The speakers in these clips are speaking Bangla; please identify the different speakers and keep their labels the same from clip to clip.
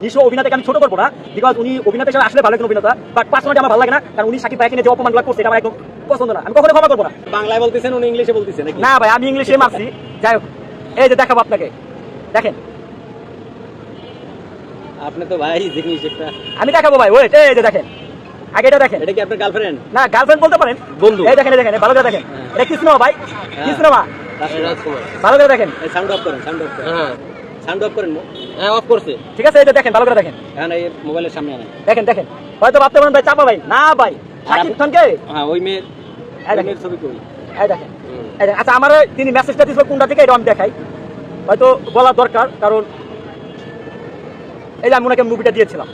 Speaker 1: নিশ্চয় অভিনেতাকে আমি ছোট করব না বিকজ উনি অভিনেতা হিসেবে আসলে ভালো একজন অভিনেতা বাট পার্সোনালি আমার ভালো লাগে না কারণ উনি সাকিব ভাইকে নিয়ে যে অপমানগুলো করছে এটা আমার একদম পছন্দ না। আমি কখনো ক্ষমা করব না।
Speaker 2: বাংলায় বলতেছেন উনি ইংলিশে বলতেছেন
Speaker 1: না ভাই আমি ইংলিশে মারছি। যাই হোক এই যে দেখাবো আপনাকে। দেখেন।
Speaker 2: আপনি তো ভাই জিনিস একটা।
Speaker 1: আমি দেখাবো ভাই ওয়েট এই যে দেখেন। আগে এটা দেখেন।
Speaker 2: এটা কি আপনার গার্লফ্রেন্ড
Speaker 1: না গার্লফ্রেন্ড বলতে পারেন।
Speaker 2: বন্ধু।
Speaker 1: এই দেখেন দেখেন ভালো করে দেখেন।
Speaker 2: হ্যাঁ।
Speaker 1: এটা কি সিনেমা ভাই? কি সিনেমা
Speaker 2: রাজকুমার।
Speaker 1: ভালো করে দেখেন।
Speaker 2: সাউন্ড অফ করেন সাউন্ড অফ করেন।
Speaker 3: হ্যাঁ।
Speaker 2: সাউন্ড অফ করেন হ্যাঁ অফ করছে।
Speaker 1: ঠিক আছে যে দেখেন ভালো করে দেখেন।
Speaker 2: হ্যাঁ এই মোবাইলের সামনে আনেন।
Speaker 1: দেখেন দেখেন। হয়তো ভাবতে পারেন ভাই চাপা ভাই। না ভাই খানকে?
Speaker 2: হ্যাঁ ওই মেয়ের ওই মেয়ের ছবি কই
Speaker 1: এই দেখেন। এই দেখেন। আচ্ছা আমার তিনি মেসেজটা দিয়েছিল কোনটা থেকে এটা আমি দেখাই। হয়তো বলা দরকার কারণ এই যে আমি ওনাকে মুভিটা দিয়েছিলাম।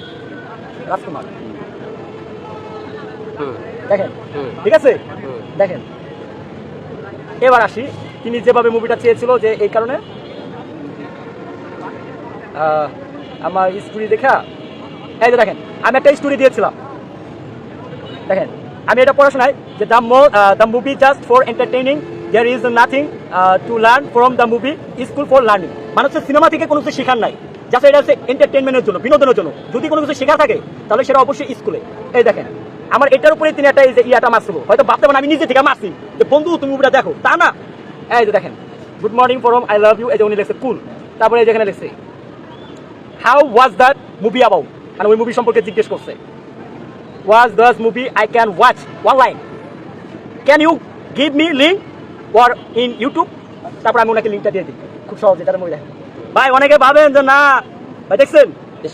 Speaker 1: রাজকুমার। দেখেন। ঠিক আছে? দেখেন। এবার আসি তিনি যেভাবে মুভিটা চেয়েছিল যে এই কারণে আমার স্টোরি দেখা। এই যে দেখেন, আমি একটা স্টোরি দিয়েছিলাম। দেখেন, আমি এটা পড়াশোনায় যে the Md the movie just for entertaining there is nothing to learn from the movie school for learning মানে হচ্ছে সিনেমা থেকে কোনো কিছু শেখার নাই। জাস্ট এটা হচ্ছে এন্টারটেনমেন্টের জন্য, বিনোদনের জন্য। যদি কোনো কিছু শেখা থাকে, তাহলে সেটা অবশ্যই স্কুলে এই দেখেন, আমার এটার উপরে তিনি একটা এই যে ইয়াটা মারছিল। হয়তো ভাবতে পারেন, আমি নিজে থেকে মারছি। যে বন্ধু, তুমি মুভিটা দেখো। তা না। এই যে দেখেন good morning from I love you এই যে উনি লিখছে কুল তারপরে যেখানে লিখছে how was that movie about মানে ওই মুভি সম্পর্কে জিজ্ঞেস করছে। Was this movie I can watch? Online. Can you give me link or in YouTube? তারপর আমি ওনাকে লিঙ্কটা দিয়ে দিই। খুব সহজ এটা মুভি দেখেন। ভাই অনেকে ভাবেন যে না ভাই দেখছেন?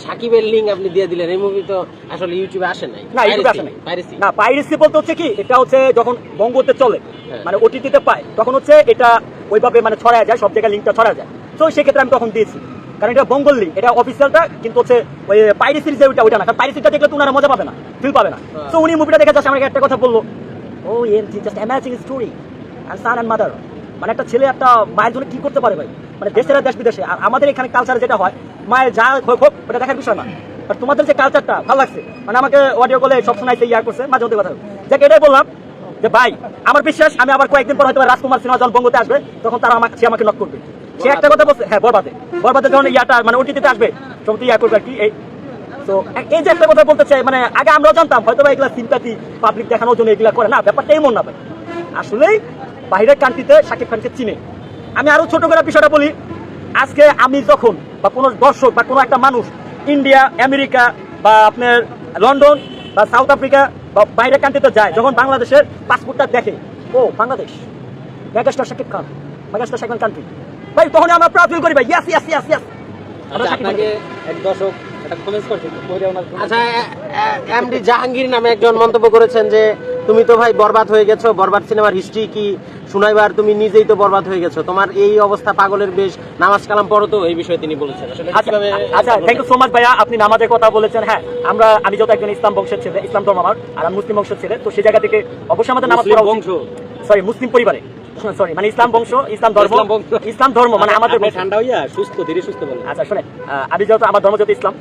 Speaker 3: সাকিবের লিঙ্ক আপনি দিয়ে দিলেন এই মুভি তো আসলে ইউটিউবে আসে নাই।
Speaker 1: না ইউটিউবে আসে নাই।
Speaker 3: পাইরেসি
Speaker 1: না পাইরেসি বলতে হচ্ছে কি এটা হচ্ছে যখন বঙ্গতে চলে
Speaker 3: হ্যাঁ।
Speaker 1: মানে ওটিটিতে পায় তখন হচ্ছে এটা ওইভাবে মানে ছড়ায় যায় সব জায়গায় লিঙ্কটা ছড়া যায়। তো সেক্ষেত্রে আমি তখন দিয়েছি। কারণ এটা বঙ্গল লিঙ্ক এটা অফিসিয়ালটা কিন্তু হচ্ছে ওই পাইরেসির যে ওইটা ওইটা না। কারণ পাইরেসিটা দেখলে তো ওনারা মজা পাবে না ফিল পাবে না।
Speaker 3: হ্যাঁ।
Speaker 1: তো উনি মুভিটা দেখে জাস্ট আমাকে একটা কথা বলল O M G just amazing story R son and mother মানে একটা ছেলে একটা মায়ের জন্য কি করতে পারে ভাই? মানে দেশের দেশ বিদেশে। আর আমাদের এখানে কালচারে যেটা হয় মায়ের যা হোক হোক ওটা দেখার বিষয় না। আর তোমাদের যে কালচারটা ভালো লাগছে। মানে আমাকে অডিও কলে সব শোনাইছে ইয়া করছে মাঝে মধ্যে কথা যাকে এটাই বললাম যে ভাই আমার বিশ্বাস আমি আবার কয়েকদিন পর হয়তো রাজকুমার সিনেমা যখন বঙ্গতে আসবে তখন তারা আমাকে সে আমাকে নক করবে। সে একটা কথা বলছে হ্যাঁ বরবাদে। বরবাদে যখন ইয়াটা মানে ওটিতে আসবে। তখন তো ইয়া করবে আর কি, এই। তো এই যে একটা কথা বলতে চাই মানে আগে আমরাও জানতাম হয়তো বা এগুলা পাবলিক দেখানোর জন্য এগুলা করে না, ব্যাপারটা এমন না ভাই। আসলেই কান্ট্রিতে খানকে চিনে। আমি আরও ছোট করে বিষয়টা বলি, আজকে আমি যখন বা কোনো দর্শক বা কোনো একটা মানুষ ইন্ডিয়া, আমেরিকা বা আপনার লন্ডন বা সাউথ আফ্রিকা বা বাইরের কান্ট্রিতে যায়, যখন বাংলাদেশের পাসপোর্টটা দেখে, ও, Bangladesh, megastar Shakib Khan, megastar Shakib country ভাই তখন আমরা প্রাউড করি ভাই। ইয়াস ইয়াস ইয়াস ইয়াস আমরা
Speaker 2: আচ্ছা,
Speaker 3: আচ্ছা এমডি জাহাঙ্গীর নামে একজন মন্তব্য করেছেন যে তুমি তো ভাই বরবাদ হয়ে গেছো বরবাদ সিনেমার হিস্ট্রি কি শুনাইবার? তুমি নিজেই তো বরবাদ হয়ে গেছো। তোমার এই অবস্থা পাগলের বেশ। নামাজ কালাম পড়ো তো। এই বিষয়ে তিনি বলেছেন।
Speaker 1: আচ্ছা আচ্ছা থ্যাংক ইউ সো মাচ ভাইয়া। আপনি নামাজের কথা বলেছেন। হ্যাঁ আমরা আমি যত একজন ইসলাম বংশের ছেলে ইসলাম ধর্ম আমার আর মুসলিম বংশের ছেলে তো সেই জায়গা থেকে অবশ্যই আমাদের নামাজ পড়া
Speaker 2: বংশ।
Speaker 1: সরি মুসলিম পরিবারে। সরি মানে ইসলাম বংশ ইসলাম ধর্ম
Speaker 2: ইসলাম
Speaker 1: ধর্ম মানে আমাদের
Speaker 2: ঠান্ডা হইয়া সুস্থ ধীরে সুস্থ বলেন।
Speaker 1: আচ্ছা শুনে আমি যত আমার ধর্ম যত ইসলাম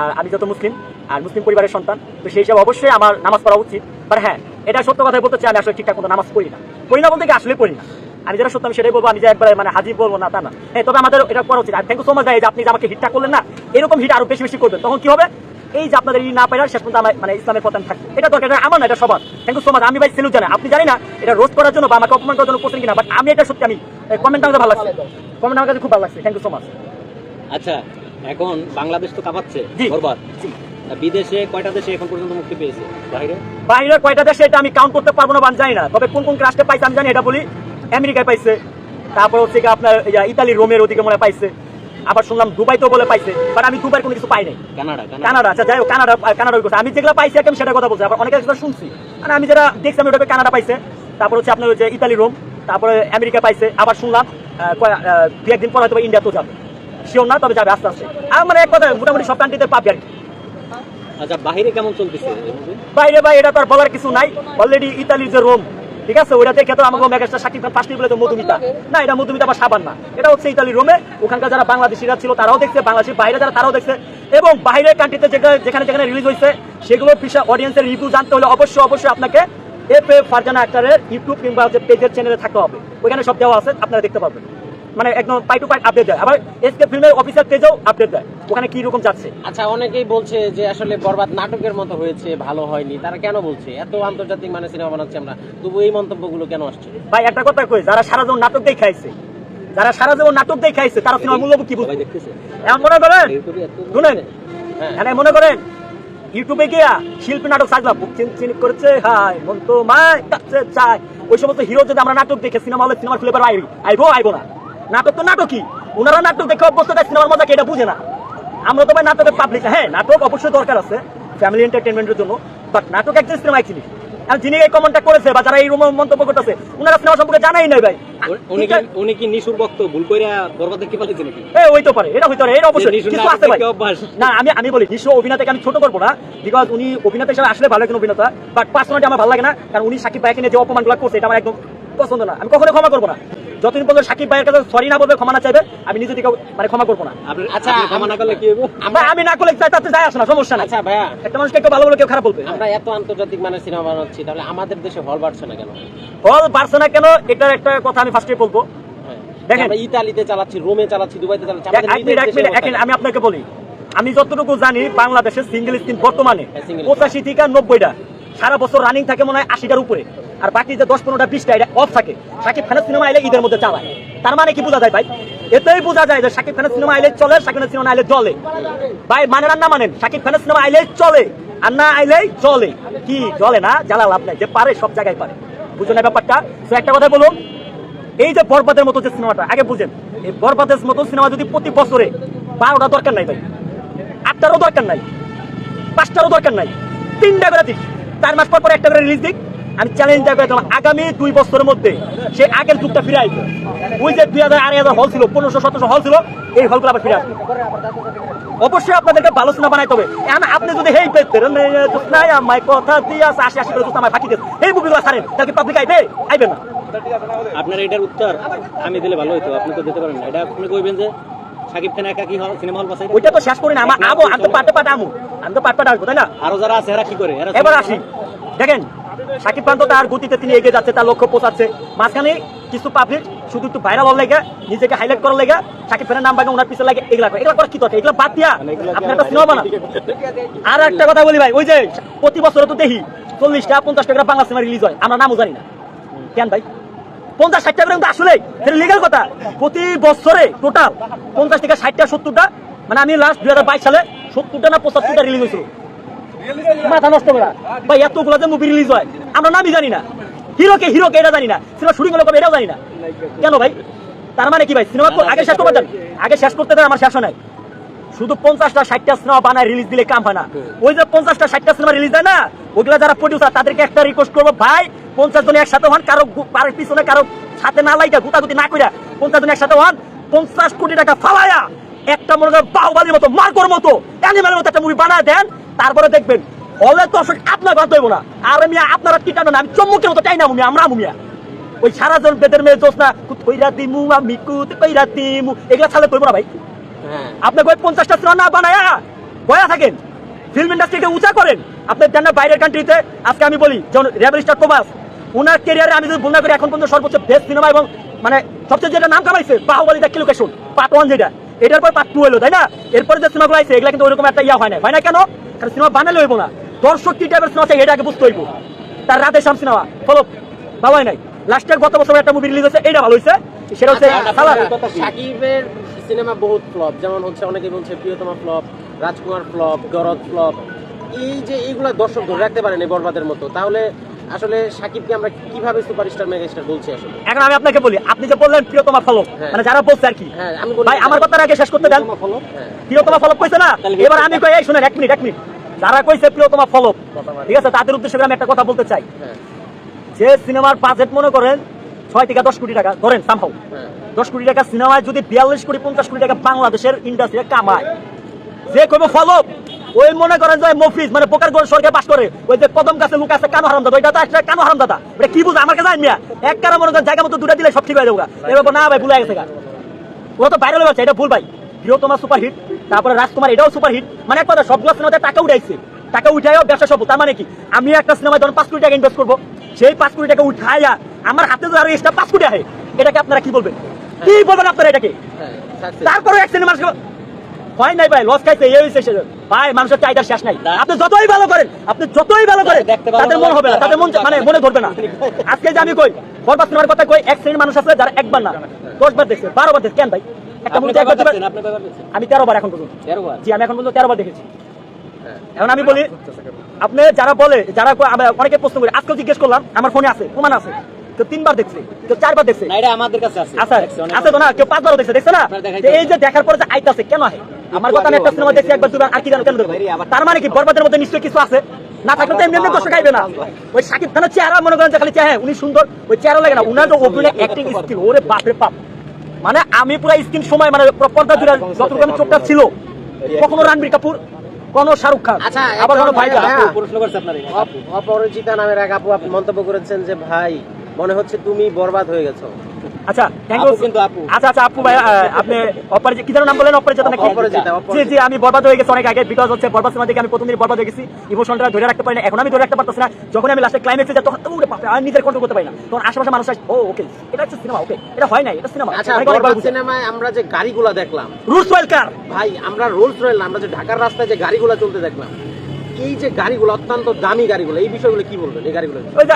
Speaker 1: আর আমি যত মুসলিম আর মুসলিম পরিবারের সন্তান তো সেই হিসাবে অবশ্যই আমার নামাজ পড়া উচিত। বাট হ্যাঁ এটা সত্য কথা বলতে চাই আমি আসলে ঠিকঠাক মতো নামাজ পড়ি না। পড়ি না বলতে কি আসলে পড়ি না। আমি যেটা সত্য আমি সেটাই বলব আমি যে একবার মানে হাজির বলব না তা না। হ্যাঁ তবে আমাদের এটা করা উচিত। আর থ্যাংক ইউ সো মাচ যে আপনি যে আমাকে হিটটা করলেন না এরকম হিট আরও বেশি বেশি করবেন। তখন কি হবে? এই যে আপনাদের এই না পাইলার শেষ পর্যন্ত মানে ইসলামের পতন থাকবে। এটা দরকার আমার না এটা সবার। থ্যাংক ইউ সো মাচ আমি ভাই সেলুট জানাই। আপনি জানি না এটা রোজ করার জন্য বা আমাকে অপমান করার জন্য করছেন কিনা বাট আমি এটা সত্যি আমি কমেন্ট আমাকে ভালো লাগছে। কমেন্ট আমার কাছে খুব ভালো লাগছে। থ্যাংক ইউ সো মাচ
Speaker 2: আচ্ছা এখন বাংলাদেশ তো কাঁপাচ্ছে। বরবাদ। বিদেশে কয়টা দেশে এখন পর্যন্ত মুক্তি পেয়েছে? বাইরে
Speaker 1: বাইরে কয়টা দেশে এটা আমি কাউন্ট করতে পারব না বা জানি না। তবে কোন কোন রাষ্ট্রে পাইছে আমি জানি এটা বলি। আমেরিকায় পাইছে। তারপর হচ্ছে আপনার ইতালি রোমের ওদিকে মনে পাইছে। আবার শুনলাম দুবাইতেও বলে পাইছে বাট আমি দুবাই কোনো কিছু পাই নাই।
Speaker 2: Canada Canada.
Speaker 1: আচ্ছা যাই হোক কানাডা কানাডা কথা আমি যেগুলো পাইছি আমি সেটা কথা বলছি আবার অনেক শুনছি। মানে আমি যেটা দেখছি আমি ওটা কানাডা পাইছে। তারপর হচ্ছে আপনার ওই যে ইতালি রোম তারপরে আমেরিকা পাইছে আবার শুনলাম দু একদিন পর হয়তো ইন্ডিয়াতেও যাবে। শিওর না তবে যাবে আস্তে আস্তে। আর মানে এক কথা মোটামুটি সব কান্ট্রিতে পাবি আর কি।
Speaker 2: আচ্ছা বাইরে কেমন চলতেছে
Speaker 1: বাইরে ভাই এটা তো আর বলার কিছু নাই। অলরেডি ইতালির যে রোম ঠিক আছে? ওইটা দেখে তো আমাকে মেগাস্টার শাকিব খান বলে তো মধুমিতা। না, এটা মধুমিতা বা সাবান না। এটা হচ্ছে ইতালি রোমে। ওখানকার যারা বাংলাদেশিরা ছিল, তারাও দেখছে। বাংলাদেশের বাইরে যারা, তারাও দেখছে। এবং বাইরের কান্ট্রিতে যেখানে যেখানে রিলিজ হয়েছে, সেগুলো বিষয়ে অডিয়েন্সের রিভিউ জানতে হলে অবশ্যই অবশ্যই আপনাকে এফ এ ফারজানা আক্তারের ইউটিউব কিংবা পেজের চ্যানেলে থাকতে হবে। ওইখানে সব দেওয়া আছে, আপনারা দেখতে পাবেন মানে একদম পাই টু পাই আপডেট দেয়। আবার এসকে ফিল্মের অফিসার পেজেও আপডেট দেয়। ওখানে কি রকম যাচ্ছে?
Speaker 3: আচ্ছা অনেকেই বলছে যে আসলে বরবাদ নাটকের মতো হয়েছে ভালো হয়নি। তারা কেন বলছে? এত আন্তর্জাতিক মানে সিনেমা বানাচ্ছি আমরা। তবু এই মন্তব্যগুলো কেন আসছে?
Speaker 1: ভাই একটা কথা কই যারা সারা জীবন নাটক দিয়ে খাইছে যারা সারা জীবন নাটক দিয়ে খাইছে তারা সিনেমার মূল্য কি বুঝবে? এমন মনে করেন? শুনেন।
Speaker 3: হ্যাঁ।
Speaker 1: মনে করেন? ইউটিউবে গিয়া শিল্পী নাটক সাজলাম। বুক চিন চিন করেছে হাই মন তো মায় চাই ওই সমস্ত হিরো যদি আমরা নাটক দেখে সিনেমা হলে সিনেমা খুলে আইবি আইবো আইবো না। নাটক তো নাটকই। ওনারা নাটক দেখে অভ্যস্ত তাই সিনেমার মজা এটা বুঝে না। আমরা তো ভাই নাটকের পাবলিক হ্যাঁ নাটক অবশ্যই দরকার আছে ফ্যামিলি এন্টারটেনমেন্টের জন্য বাট নাটক একজন সিনেমা আর যিনি এই কমেন্টটা করেছে বা যারা এই রকম মন্তব্য করতেছে ওনারা সিনেমা সম্পর্কে জানাই নাই ভাই।
Speaker 2: উনি কি উনি কি নিশুর ভক্ত? ভুল কইরা বরবাদ দেখতে পারলেন নাকি?
Speaker 1: এ হইতে পারে এটা হইতে পারে এটা অবশ্যই। কিছু আছে ভাই। না আমি আমি বলি নিশ্চ অভিনেতাকে আমি ছোট করব না বিকজ উনি অভিনেতা হিসেবে আসলে ভালো একজন অভিনেতা বাট পার্সোনালি আমার ভালো লাগে না কারণ উনি সাকিব ভাইকে নিয়ে যে অপমান অপমানগুলো করছে এটা আমার একদম পছন্দ না। আমি কখনো ক্ষমা করব না। যতদিন পর্যন্ত সাকিব ভাইয়ের কাছে সরি না বলবে ক্ষমা না চাইবে আমি নিজে থেকে মানে ক্ষমা করব না।
Speaker 3: আচ্ছা,
Speaker 2: ক্ষমা না করলে কি হইব?
Speaker 1: ভাই, আমি না করলে চাই তাতে যায় আসে না সমস্যা নাই।
Speaker 3: আচ্ছা ভাইয়া।
Speaker 1: একটা মানুষকে একটু ভালো বলে কেউ খারাপ বলবে।
Speaker 3: আমরা এত আন্তর্জাতিক মানে সিনেমা বানাচ্ছি তাহলে আমাদের দেশে হল বাড়ছে না কেন?
Speaker 1: হল পারছে না কেন? এটার একটা কথা আমি ফার্স্টে বলব।
Speaker 3: হ্যাঁ।
Speaker 1: দেখেন।
Speaker 3: ইতালিতে চালাচ্ছি রোমে চালাচ্ছি দুবাইতে চালাচ্ছি
Speaker 1: আমি আপনাকে বলি। আমি যতটুকু জানি বাংলাদেশের সিঙ্গেল স্ক্রিন বর্তমানে
Speaker 3: হ্যাঁ,
Speaker 1: পঁচাশি থেকে নব্বইটা। সারা বছর রানিং থাকে মনে হয় আশিটার উপরে। আর বাকি যে দশ পনেরোটা বিশটা, এটা অফ থাকে। সাকিব খানের সিনেমা আইলে ঈদের মধ্যে চালায়। তার মানে কি বোঝা যায় ভাই? এতেই বোঝা যায় যে সাকিব খানের সিনেমা আইলে চলে, সাকিব খানের সিনেমা আইলে চলে ভাই, মানেন আর না মানেন, সাকিব খানের সিনেমা আইলে চলে, আর না আইলেই চলে কি চলে না? জ্বালা লাভ নাই, যে পারে, সব জায়গায় পারে। বুঝো না ব্যাপারটা? তো একটা কথা বলুন, এই যে বরবাদের মতো যে সিনেমাটা আগে বুঝেন, এই বরবাদের মতো সিনেমা যদি প্রতি বছরে বারোটা দরকার নাই ভাই, আটটারও দরকার নাই, পাঁচটারও দরকার নাই, তিনটা করে দিক। চার মাস পর পর একটা করে রিলিজ দিক। আমি চ্যালেঞ্জ করে দিলাম। আগামী দুই বছরের মধ্যে সে আগের যুগটা ফিরে আসবে। ওই যে দুই হাজার আড়াই হাজার হল ছিল পনেরোশো সতেরোশো হল ছিল এই হলগুলো আবার ফিরে আসবে। অবশ্যই আপনাদেরকে ভালো সিনেমা বানাইতে হবে। এখন আপনি যদি হেই আমায় কথা দিয়ে আসে আশি আশি করে আমায় ফাঁকি দেন এই মুভিগুলো ছাড়েন তাহলে পাবলিক আইবে? আইবে না।
Speaker 2: আপনার এটার উত্তর আমি দিলে ভালো হইতো আপনি তো দিতে পারেন না। এটা আপনি কইবেন যে সাকিব খান একা কি হল সিনেমা হল বাসাই
Speaker 1: ওইটা তো শেষ করি না আমার আমো আমি তো পাটে পাটে আমু আমি তো পাট পাটে আসব তাই না?
Speaker 2: আরও যারা আছে এরা কি করে?
Speaker 1: এবার আসি। দেখেন সাকিব খান তো তার গতিতে তিনি এগিয়ে যাচ্ছে তার লক্ষ্য পৌঁছাচ্ছে। মাঝখানে কিছু পাবলিক শুধু একটু ভাইরাল হওয়ার লেগে নিজেকে হাইলাইট করার লেগে সাকিব খানের নাম বাগে ওনার পিছনে লাগে এগুলা করে। এগুলা করে কি দরকার? এগুলা বাদ দিয়া আপনি একটা সিনেমা বানান। আর একটা কথা বলি ভাই ওই যে প্রতি বছর তো দেখি চল্লিশটা পঞ্চাশ টাকা বাংলা সিনেমা রিলিজ হয়। আমরা নামও জানি না। কেন ভাই? পঞ্চাশ ষাট টাকা কিন্তু আসলে লিগাল কথা। প্রতি বছরে টোটাল পঞ্চাশ থেকে ষাটটা সত্তরটা মানে আমি লাস্ট দুই হাজার বাইশ সালে সত্তরটা না পঁচাত্তরটা রিলিজ হয়েছিল। মাথা নষ্ট করা। ভাই এতগুলো যে মুভি রিলিজ হয়। আমরা নামই জানি না। হিরোকে হিরোকে এটা জানি না। সিনেমা শুটিং হলো কবে এটাও জানি না। কেন ভাই? তার মানে কি ভাই? সিনেমা তো আগে শেষ করতে আগে শেষ করতে দেন আমার শেষ নাই। শুধু পঞ্চাশটা, ষাটটা সিনেমা বানায় রিলিজ দিলে কাম হয় না। ওই যে পঞ্চাশটা, ষাটটা সিনেমা রিলিজ দেয় না, ওগুলা যারা প্রডিউসার তাদেরকে একটা রিকোয়েস্ট করব, ভাই, পঞ্চাশ জন একসাথে হন, কারও কারোর পিছনে কারও সাথে না লাইকা গুতাগুতি না কইরা পঞ্চাশ জন একসাথে হন, পঞ্চাশ কোটি টাকা ফালায়া, একটা মনে করেন বাহুবালির মতো, মার্কোর মতো অ্যানিমেলের মতো একটা মুভি বানায় দেন, তারপরে দেখবেন হলে দর্শক আপনার বাদ হইব না। আর আমি আপনারা টিটানো না আমি চম্মুকের মতো চাই না মুমিয়া আমরা মুমিয়া। ওই সারা জন বেদের মেয়ে জোস না কইরা দিমু আমি কুত কইরা দিমু। এগুলা ছালে করব না ভাই।
Speaker 3: হ্যাঁ।
Speaker 1: আপনি কই পঞ্চাশটা সিনেমা না বানায়া? বয়া থাকেন। ফিল্ম ইন্ডাস্ট্রিকে উঁচা করেন। আপনি জান না বাইরের কান্ট্রিতে আজকে আমি বলি যেমন রেবেল স্টার ওনার ক্যারিয়ারে আমি যদি ভুল না করি এখন পর্যন্ত সর্বোচ্চ বেস্ট সিনেমা এবং মানে সবচেয়ে যেটা নাম কামাইছে Baahubali the location part one যেটা। এটার পর পার্ট টু হলো তাই না? এরপরে যে সিনেমাগুলো আছে এগুলা কিন্তু ওইরকম একটা ইয়া হয় না হয় না কেন? কারণ সিনেমা বানালে হইব না। দর্শক কি টাইপের সিনেমা চাই এটা আগে বুঝতে হইব। তার রাধে শ্যাম সিনেমা। ফলো বাবাই নাই। লাস্টের গত বছর একটা মুভি রিলিজ হয়েছে এটা ভালো হয়েছে। সেটা হচ্ছে
Speaker 3: আচ্ছা, সাকিবের সিনেমা বহুত ফ্লপ যেমন হচ্ছে অনেকে বলছে প্রিয়তমা ফ্লপ রাজকুমার ফ্লপ গরদ ফ্লপ। এই যে এইগুলা দর্শক ধরে রাখতে পারেন এই বরবাদের মতো তাহলে আসলে সাকিবকে আমরা কীভাবে সুপারস্টার মেগাস্টার বলছি আসলে?
Speaker 1: এখন আমি আপনাকে বলি আপনি যে বললেন প্রিয়তমা ফলক
Speaker 3: হ্যাঁ।
Speaker 1: মানে যারা বলছে আর কি।
Speaker 3: হ্যাঁ আমি বলি
Speaker 1: ভাই আমার কথার আগে শেষ করতে দেন।
Speaker 3: হ্যাঁ।
Speaker 1: প্রিয়তমা ফলক কইছে না? এবার আমি কই এই শুনেন এক মিনিট এক মিনিট। যারা কইছে প্রিয়তমা ফলক ঠিক আছে? তাদের উদ্দেশ্যে আমি একটা কথা বলতে চাই।
Speaker 3: হ্যাঁ।
Speaker 1: যে সিনেমার বাজেট মনে করেন ছয় থেকে দশ কোটি টাকা ধরেন সামহাও
Speaker 3: হ্যাঁ।
Speaker 1: দশ কোটি টাকা সিনেমায় যদি বিয়াল্লিশ কোটি পঞ্চাশ কোটি টাকা বাংলাদেশের ইন্ডাস্ট্রি কামায় যে কইব ফলক ওই মনে করেন যে মফিজ মানে পোকার গোল স্বর্গে বাস করে ওই যে কদম গাছে লুক আছে কানো হারাম দাদা ওইটা তো একটা কানো হারাম দাদা এটা কি বুঝে? আমার কাছে মিয়া এক কারা মনে করেন জায়গা মতো দুটা দিলে সব ঠিক হয়ে যাবে এবার না ভাই ভুলে গেছে গা। ওরা তো ভাইরাল এটা ভুল ভাই। প্রিয়তমা সুপার হিট তারপরে রাজকুমার এটাও সুপার হিট মানে এক কথা সবগুলো সিনেমাতে টাকা উঠাইছে। টাকা উঠাইও ব্যবসা সফল। তার মানে কি? আমি একটা সিনেমায় ধরুন পাঁচ কোটি টাকা ইনভেস্ট করব। সেই পাঁচ কোটি টাকা উঠাইয়া আমার হাতে যদি আরও এক্সট্রা পাঁচ কোটি আহে এটাকে আপনারা কি বলবেন? কি বলবেন আপনারা এটাকে?
Speaker 3: হ্যাঁ।
Speaker 1: তারপরে অ্যাক্সিডেন্ট মানুষ হয় নাই ভাই লস খাইছে এই হইছে ভাই মানুষের চাহিদা শেষ নাই। আপনি যতই ভালো করেন আপনি যতই ভালো করেন তাদের মন হবে না তাদের মন মানে মনে ধরবে না। আজকে যে আমি কই বরবাদ সিনেমার কথা কই এক শ্রেণির মানুষ আছে যারা একবার না দশ বার দেখছে বারো বার দেখছে। কেন ভাই? আমি তেরো বার এখন পর্যন্ত? জি আমি এখন পর্যন্ত তেরো বার দেখেছি।
Speaker 3: হ্যাঁ।
Speaker 1: এখন আমি বলি আপনি যারা বলে যারা অনেকে প্রশ্ন করি আজকেও জিজ্ঞেস করলাম আমার ফোনে আছে প্রমাণ আছে। কেউ তিনবার দেখছে কেউ চারবার দেখছে।
Speaker 2: না, এটা আমাদের কাছে আছে।
Speaker 1: আচ্ছা আছে তো না? কেউ পাঁচবারও দেখছে দেখছে না? এই যে দেখার পরে যে আইতাছে কেন হয় আমার কথা একটা সিনেমা দেখছি একবার দুবার আর কি জানো কেন দেখব? তার মানে কি বরবাদের মধ্যে নিশ্চয়ই কিছু আছে? না থাকলে তো এমনি এমনি দর্শক আইবে না। ওই সাকিব খানের চেহারা মনে করেন যে খালি চেহারা উনি সুন্দর ওই চেহারা লাগে না উনার যে অভিনয় অ্যাক্টিং স্কিল ওরে বাপরে বাপ। মানে আমি পুরো স্ক্রিন সময় মানে পুরো পর্দা জুড়ে যতটুকু আমি চোখটা ছিল কখনো রানবীর কাপুর কোনো শাহরুখ খান
Speaker 3: আচ্ছা,
Speaker 1: আবার কোনো
Speaker 2: ভাই। প্রশ্ন করছে আপনার।
Speaker 3: অপরিচিতা নামের এক আপু আপনি মন্তব্য করেছেন যে ভাই মনে হচ্ছে তুমি বরবাদ হয়ে গেছো
Speaker 1: আচ্ছা
Speaker 2: কিন্তু আপু।
Speaker 1: আচ্ছা আচ্ছা আপু ভাই আপনি অপরিচিত কি নাম বলেন অপরিচিত নাকি? জি জি আমি বরবাদ হয়ে গেছি অনেক আগে বিকজ হচ্ছে বরবাদ সিনেমা দেখে আমি প্রথম দিন বরবাদ হয়ে গেছি। ইমোশনটা ধরে রাখতে পারি না এখন আমি ধরে রাখতে পারতেছি না। যখন আমি লাস্টে ক্লাইম্যাক্সে যাই তখন ওরে বাপরে আমি নিজের কন্ট্রোল করতে পারি না। তখন আশেপাশে মানুষ ও ওকে এটা হচ্ছে সিনেমা ওকে এটা হয় না এটা সিনেমা
Speaker 3: আচ্ছা বরবাদ সিনেমায় আমরা যে গাড়িগুলা দেখলাম।
Speaker 1: রুলস ওয়েলকার
Speaker 3: ভাই আমরা রোলস রয়েল আমরা যে ঢাকার রাস্তায় যে গাড়িগুলা চলতে দেখলাম এই যে গাড়িগুলো অত্যন্ত দামি গাড়িগুলো এই বিষয়গুলো কি বলবেন এই গাড়িগুলো?
Speaker 1: ওই যে